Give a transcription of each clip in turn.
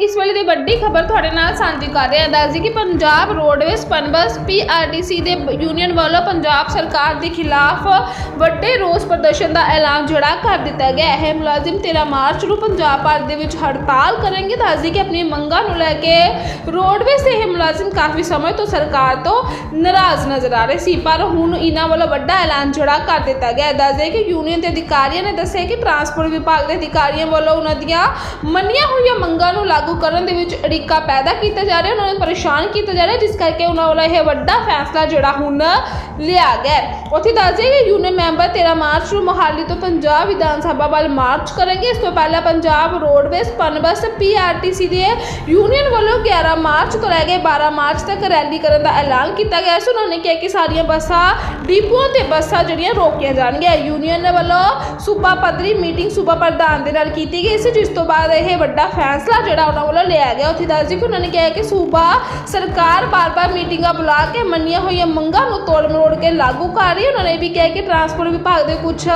ਇਸ ਵੇਲੇ ਦੀ ਵੱਡੀ ਖਬਰ ਤੁਹਾਡੇ ਨਾਲ ਸਾਂਝੀ ਕਰ ਰਹੇ ਹਾਂ, ਦੱਸਦੀ ਕਿ ਪੰਜਾਬ ਰੋਡਵੇਜ਼ ਪਨਬਸ ਪੀਆਰਡੀਸੀ ਦੇ ਯੂਨੀਅਨ ਵੱਲੋਂ ਪੰਜਾਬ ਸਰਕਾਰ ਦੇ ਖਿਲਾਫ ਵੱਡੇ ਰੋਸ ਪ੍ਰਦਰਸ਼ਨ ਦਾ ਐਲਾਨ ਜਿਹੜਾ ਕਰ ਦਿੱਤਾ ਗਿਆ ਹੈ। ਮੁਲਾਜ਼ਮ 13 ਮਾਰਚ ਨੂੰ ਪੰਜਾਬ ਭਰ ਦੇ ਵਿੱਚ ਹੜਤਾਲ ਕਰਨਗੇ, ਦੱਸਦੀ ਕਿ ਆਪਣੀ ਮੰਗਾਂ ਨੂੰ ਲੈ ਕੇ ਰੋਡਵੇਜ਼ ਦੇ ਇਹ ਮੁਲਾਜ਼ਮ ਕਾਫੀ ਸਮੇਂ ਤੋਂ ਸਰਕਾਰ ਤੋਂ ਨਾਰਾਜ਼ ਨਜ਼ਰ ਆ ਰਹੇ ਸੀ, ਪਰ ਹੁਣ ਇਹਨਾਂ ਵੱਲੋਂ ਵੱਡਾ ਐਲਾਨ ਜਿਹੜਾ ਕਰ ਦਿੱਤਾ ਗਿਆ ਦੱਸਦੇ ਕਿ ਯੂਨੀਅਨ ਦੇ ਅਧਿਕਾਰੀਆਂ ਨੇ ਦੱਸਿਆ ਕਿ ਟਰਾਂਸਪੋਰਟ ਵਿਭਾਗ ਦੇ ਅਧਿਕਾਰੀਆਂ ਵੱਲੋਂ ਉਹਨਾਂ ਦੀਆਂ ਮੰਨੀਆਂ ਹੋਈਆਂ ਮੰਗਾਂ ਨੂੰ ਲਾਗੂ ਕਰਨ ਦੇ ਵਿੱਚ ਅੜਿੱਕਾ ਪੈਦਾ ਕੀਤਾ ਜਾ ਰਿਹਾ, ਉਹਨਾਂ ਨੂੰ ਪਰੇਸ਼ਾਨ ਕੀਤਾ ਜਾ ਰਿਹਾ, ਜਿਸ ਕਰਕੇ ਉਹਨਾਂ ਵੱਲੋਂ ਇਹ ਵੱਡਾ ਫੈਸਲਾ ਜਿਹੜਾ ਹੁਣ ਲਿਆ ਗਿਆ ਹੈ। ਉੱਥੇ ਦੱਸਦੇ ਕਿ ਯੂਨੀਅਨ ਮੈਂਬਰ 13 ਮਾਰਚ ਨੂੰ ਮੋਹਾਲੀ ਤੋਂ ਪੰਜਾਬ ਵਿਧਾਨ ਸਭਾ ਵੱਲ ਮਾਰਚ ਕਰਨਗੇ। ਇਸ ਤੋਂ ਪਹਿਲਾਂ ਪੰਜਾਬ ਰੋਡਵੇਜ਼ ਪਨਬਸ ਪੀਆਰਟੀਸੀ ਦੇ ਯੂਨੀਅਨ ਵੱਲੋਂ 11 ਮਾਰਚ ਤੋਂ ਲੈ ਕੇ 12 ਮਾਰਚ ਤੱਕ ਰੈਲੀ ਕਰਨ ਦਾ ਐਲਾਨ ਕੀਤਾ ਗਿਆ ਸੀ। ਉਹਨਾਂ ਨੇ ਕਿਹਾ ਕਿ ਸਾਰੀਆਂ ਬੱਸਾਂ, ਡਿਪੂਆਂ ਤੇ ਬੱਸਾਂ ਜਿਹੜੀਆਂ ਰੋਕੀਆਂ ਜਾਣਗੀਆਂ। ਯੂਨੀਅਨ ਵੱਲੋਂ ਸੂਬਾ ਪੱਧਰੀ ਮੀਟਿੰਗ ਸੂਬਾ ਪ੍ਰਧਾਨ ਦੇ ਨਾਲ ਕੀਤੀ ਗਈ ਸੀ, ਜਿਸ ਤੋਂ ਬਾਅਦ ਇਹ ਵੱਡਾ ਫੈਸਲਾ ਜਿਹੜਾ ਉਹਨਾਂ ਵੱਲੋਂ ਲਿਆ ਗਿਆ ਉੱਥੇ ਦੱਸਦੀ ਕਿ ਉਹਨਾਂ ਨੇ ਕਿਹਾ ਕਿ ਸੂਬਾ ਸਰਕਾਰ ਬਾਰ-ਬਾਰ ਮੀਟਿੰਗਾਂ ਬੁਲਾ ਕੇ ਮੰਨੀਆਂ ਹੋਈਆਂ ਮੰਗਾਂ ਨੂੰ ਤੋੜ ਮਰੋੜ ਕੇ ਲਾਗੂ ਕਰ ਰਹੀ ਹੈ। ਉਹਨਾਂ ਨੇ ਵੀ ਕਿਹਾ ਕਿ ਟਰਾਂਸਪੋਰਟ ਵਿਭਾਗ ਦੇ ਕੁਝ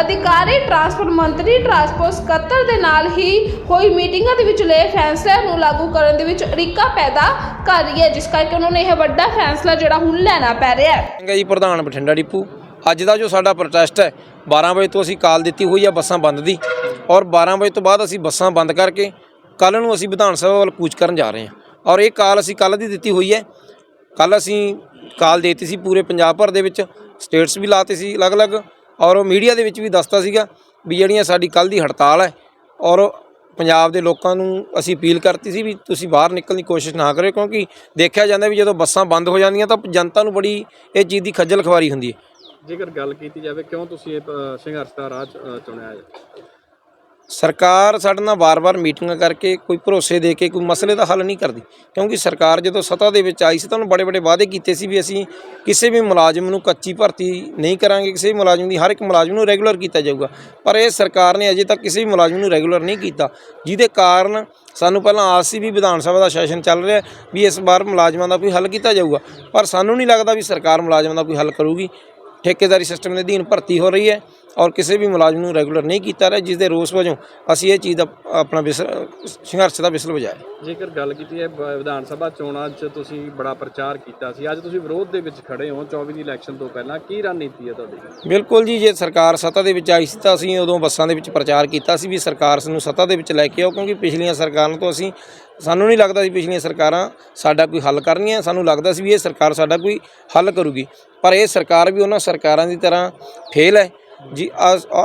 ਅਧਿਕਾਰੀ, ਟਰਾਂਸਪੋਰਟ ਮੰਤਰੀ, ਟਰਾਂਸਪੋਰਟ ਸਕੱਤਰ ਦੇ ਨਾਲ ਹੀ ਹੋਈ ਮੀਟਿੰਗਾਂ ਦੇ ਵਿੱਚ ਲਏ ਫੈਸਲਿਆਂ ਨੂੰ ਲਾਗੂ ਕਰਨ ਦੇ ਵਿੱਚ ਅੜਿੱਕਾ ਪੈਦਾ ਕਰ ਰਹੀ ਹੈ। ਜਿਸ ਕਰਕੇ ਉਹਨਾਂ ਨੇ ਇਹ ਵੱਡਾ ਫੈਸਲਾ ਜਿਹੜਾ ਹੁਣ ਲੈਣਾ ਪੈ ਰਿਹਾ ਹੈ। ਸਿੰਘ ਹੈ ਜੀ, ਪ੍ਰਧਾਨ ਬਠਿੰਡਾ ਡਿਪੂ। ਅੱਜ ਦਾ ਜੋ ਸਾਡਾ ਪ੍ਰੋਟੈਸਟ ਹੈ 12 ਵਜੇ ਤੋਂ ਅਸੀਂ ਕਾਲ ਦਿੱਤੀ ਹੋਈ ਹੈ ਬੱਸਾਂ ਬੰਦ ਦੀ। ਔਰ 12 ਵਜੇ ਤੋਂ ਬਾਅਦ ਅਸੀਂ ਬੱਸਾਂ ਬੰਦ ਕਰਕੇ ਕੱਲ ਨੂੰ ਅਸੀਂ ਵਿਧਾਨ ਸਭਾ ਵੱਲ ਕੂਚ ਕਰਨ ਜਾ ਰਹੇ ਹਾਂ। ਔਰ ਇਹ ਕਾਲ ਅਸੀਂ ਕੱਲ ਦੀ ਦਿੱਤੀ ਹੋਈ ਹੈ। ਕੱਲ ਅਸੀਂ ਕਾਲ ਦੇਤੀ ਸੀ ਪੂਰੇ ਪੰਜਾਬ ਭਰ ਦੇ ਵਿੱਚ। ਸਟੇਟਸ ਵੀ ਲਾਤੇ ਸੀ ਅਲੱਗ-ਅਲੱਗ। ਔਰ ਉਹ ਮੀਡੀਆ ਦੇ ਵਿੱਚ ਵੀ ਦੱਸਤਾ ਸੀਗਾ ਵੀ ਜਿਹੜੀਆਂ ਸਾਡੀ ਕੱਲ ਦੀ ਹੜਤਾਲ ਹੈ ਔਰ ਪੰਜਾਬ ਦੇ ਲੋਕਾਂ ਨੂੰ ਅਸੀਂ ਅਪੀਲ ਕਰਤੀ ਸੀ ਵੀ ਤੁਸੀਂ ਬਾਹਰ ਨਿਕਲਣ ਦੀ ਕੋਸ਼ਿਸ਼ ਨਾ ਕਰਿਓ, ਕਿਉਂਕਿ ਦੇਖਿਆ ਜਾਂਦਾ ਵੀ ਜਦੋਂ ਬੱਸਾਂ ਬੰਦ ਹੋ ਜਾਂਦੀਆਂ ਤਾਂ ਜਨਤਾ ਨੂੰ ਬੜੀ ਇਹ ਚੀਜ਼ ਦੀ ਖੱਜਲ ਖਵਾਰੀ ਹੁੰਦੀ ਹੈ। ਜੇਕਰ ਗੱਲ ਕੀਤੀ ਜਾਵੇ, ਕਿਉਂ ਤੁਸੀਂ ਇਹ ਸੰਘਰਸ਼ ਦਾ ਰਾਹ ਚੁਣਿਆ ਹੈ? ਸਰਕਾਰ ਸਾਡੇ ਨਾਲ ਵਾਰ-ਵਾਰ ਮੀਟਿੰਗਾਂ ਕਰਕੇ ਕੋਈ ਭਰੋਸੇ ਦੇ ਕੇ, ਕੋਈ ਮਸਲੇ ਦਾ ਹੱਲ ਨਹੀਂ ਕਰਦੀ। ਕਿਉਂਕਿ ਸਰਕਾਰ ਜਦੋਂ ਸੱਤਾ ਦੇ ਵਿੱਚ ਆਈ ਸੀ ਤਾਂ ਉਹਨੂੰ ਬੜੇ-ਬੜੇ ਵਾਅਦੇ ਕੀਤੇ ਸੀ ਵੀ ਅਸੀਂ ਕਿਸੇ ਵੀ ਮੁਲਾਜ਼ਮ ਨੂੰ ਕੱਚੀ ਭਰਤੀ ਨਹੀਂ ਕਰਾਂਗੇ, ਕਿਸੇ ਵੀ ਮੁਲਾਜ਼ਮ ਦੀ ਹਰ ਇੱਕ ਮੁਲਾਜ਼ਮ ਨੂੰ ਰੈਗੂਲਰ ਕੀਤਾ ਜਾਊਗਾ। ਪਰ ਇਹ ਸਰਕਾਰ ਨੇ ਅਜੇ ਤੱਕ ਕਿਸੇ ਵੀ ਮੁਲਾਜ਼ਮ ਨੂੰ ਰੈਗੂਲਰ ਨਹੀਂ ਕੀਤਾ, ਜਿਹਦੇ ਕਾਰਨ ਸਾਨੂੰ ਪਹਿਲਾਂ ਆਸ ਸੀ ਵੀ ਵਿਧਾਨ ਸਭਾ ਦਾ ਸੈਸ਼ਨ ਚੱਲ ਰਿਹਾ, ਵੀ ਇਸ ਵਾਰ ਮੁਲਾਜ਼ਮਾਂ ਦਾ ਕੋਈ ਹੱਲ ਕੀਤਾ ਜਾਊਗਾ। ਪਰ ਸਾਨੂੰ ਨਹੀਂ ਲੱਗਦਾ ਵੀ ਸਰਕਾਰ ਮੁਲਾਜ਼ਮਾਂ ਦਾ ਕੋਈ ਹੱਲ ਕਰੂਗੀ। ਠੇਕੇਦਾਰੀ ਸਿਸਟਮ ਦੇ ਅਧੀਨ ਭਰਤੀ ਹੋ ਰਹੀ ਹੈ ਔਰ ਕਿਸੇ ਵੀ ਮੁਲਾਜ਼ਮ ਨੂੰ ਰੈਗੂਲਰ ਨਹੀਂ ਕੀਤਾ ਰਿਹਾ ਜਿਸ ਦੇ ਰੋਸ ਵਜੋਂ ਅਸੀਂ ਇਹ ਚੀਜ਼ ਦਾ ਆਪਣਾ ਵਿਸ ਸੰਘਰਸ਼ ਦਾ ਵਿਸਲ ਵਜਾਇਆ। ਜੇਕਰ ਗੱਲ ਕੀਤੀ ਹੈ ਵਿਧਾਨ ਸਭਾ ਚੋਣਾਂ 'ਚ ਤੁਸੀਂ ਬੜਾ ਪ੍ਰਚਾਰ ਕੀਤਾ ਸੀ ਅੱਜ ਤੁਸੀਂ ਵਿਰੋਧ ਦੇ ਵਿੱਚ ਖੜੇ ਹੋ 24 ਦੀ ਇਲੈਕਸ਼ਨ ਤੋਂ ਪਹਿਲਾਂ ਕੀ ਰਣਨੀਤੀ ਹੈ ਤੁਹਾਡੀ? ਬਿਲਕੁਲ ਜੀ ਜੇ ਸਰਕਾਰ ਸੱਤਾ ਦੇ ਵਿੱਚ ਆਈ ਸੀ ਤਾਂ ਅਸੀਂ ਉਦੋਂ ਬੱਸਾਂ ਦੇ ਵਿੱਚ ਪ੍ਰਚਾਰ ਕੀਤਾ ਸੀ ਵੀ ਸਰਕਾਰ ਨੂੰ ਸੱਤਾ ਦੇ ਵਿੱਚ ਲੈ ਕੇ ਆਓ ਕਿਉਂਕਿ ਪਿਛਲੀਆਂ ਸਰਕਾਰਾਂ ਤੋਂ ਅਸੀਂ ਸਾਨੂੰ ਨਹੀਂ ਲੱਗਦਾ ਸੀ ਪਿਛਲੀਆਂ ਸਰਕਾਰਾਂ ਸਾਡਾ ਕੋਈ ਹੱਲ ਕਰਨੀਆਂ, ਸਾਨੂੰ ਲੱਗਦਾ ਸੀ ਵੀ ਇਹ ਸਰਕਾਰ ਸਾਡਾ ਕੋਈ ਹੱਲ ਕਰੂਗੀ। ਪਰ ਇਹ ਸਰਕਾਰ ਵੀ ਉਹਨਾਂ ਸਰਕਾਰਾਂ ਦੀ ਤਰ੍ਹਾਂ ਫੇਲ ਹੈ। ਜੀ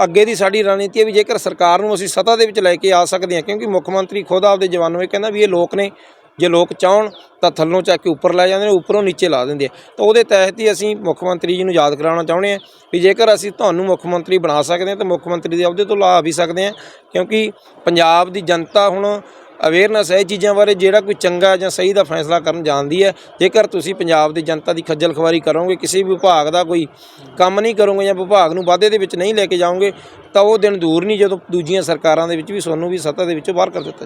ਅੱਗੇ ਦੀ ਸਾਡੀ ਰਣਨੀਤੀ ਹੈ ਵੀ ਜੇਕਰ ਸਰਕਾਰ ਨੂੰ ਅਸੀਂ ਸੱਤਾ ਦੇ ਵਿੱਚ ਲੈ ਕੇ ਆ ਸਕਦੇ ਹਾਂ, ਕਿਉਂਕਿ ਮੁੱਖ ਮੰਤਰੀ ਖੁਦ ਆਪਦੇ ਜਵਾਨੋਂ ਇਹ ਕਹਿੰਦਾ ਵੀ ਇਹ ਲੋਕ ਨੇ, ਜੇ ਲੋਕ ਚਾਹਣ ਤਾਂ ਥੱਲੋਂ ਚੱਕ ਕੇ ਉੱਪਰ ਲੈ ਜਾਂਦੇ ਨੇ, ਉੱਪਰੋਂ ਨੀਚੇ ਲਾ ਦਿੰਦੇ ਆ। ਤਾਂ ਉਹਦੇ ਤਹਿਤ ਹੀ ਅਸੀਂ ਮੁੱਖ ਮੰਤਰੀ ਜੀ ਨੂੰ ਯਾਦ ਕਰਾਉਣਾ ਚਾਹੁੰਦੇ ਹਾਂ ਵੀ ਜੇਕਰ ਅਸੀਂ ਤੁਹਾਨੂੰ ਮੁੱਖ ਮੰਤਰੀ ਬਣਾ ਸਕਦੇ ਹਾਂ, ਤਾਂ ਮੁੱਖ ਮੰਤਰੀ ਦੇ ਅਹੁਦੇ ਤੋਂ ਲਾ ਵੀ ਸਕਦੇ ਹਾਂ, ਕਿਉਂਕਿ ਪੰਜਾਬ ਦੀ ਜਨਤਾ ਹੁਣ ਅਵੇਅਰਨੈਸ ਹੈ ਇਹ ਚੀਜ਼ਾਂ ਬਾਰੇ, ਜਿਹੜਾ ਕੋਈ ਚੰਗਾ ਜਾਂ ਸਹੀ ਦਾ ਫੈਸਲਾ ਕਰਨ ਜਾਣਦੀ ਹੈ। ਜੇਕਰ ਤੁਸੀਂ ਪੰਜਾਬ ਦੀ ਜਨਤਾ ਦੀ ਖੱਜਲ ਖਵਾਰੀ ਕਰੋਗੇ, ਕਿਸੇ ਵੀ ਵਿਭਾਗ ਦਾ ਕੋਈ ਕੰਮ ਨਹੀਂ ਕਰੋਗੇ ਜਾਂ ਵਿਭਾਗ ਨੂੰ ਵਾਧੇ ਦੇ ਵਿੱਚ ਨਹੀਂ ਲੈ ਕੇ ਜਾਓਗੇ, ਤਾਂ ਉਹ ਦਿਨ ਦੂਰ ਨਹੀਂ ਜਦੋਂ ਦੂਜੀਆਂ ਸਰਕਾਰਾਂ ਦੇ ਵਿੱਚ ਵੀ ਤੁਹਾਨੂੰ ਵੀ ਸੱਤਾ ਦੇ ਵਿੱਚੋਂ ਬਾਹਰ ਕਰ ਦਿੱਤਾ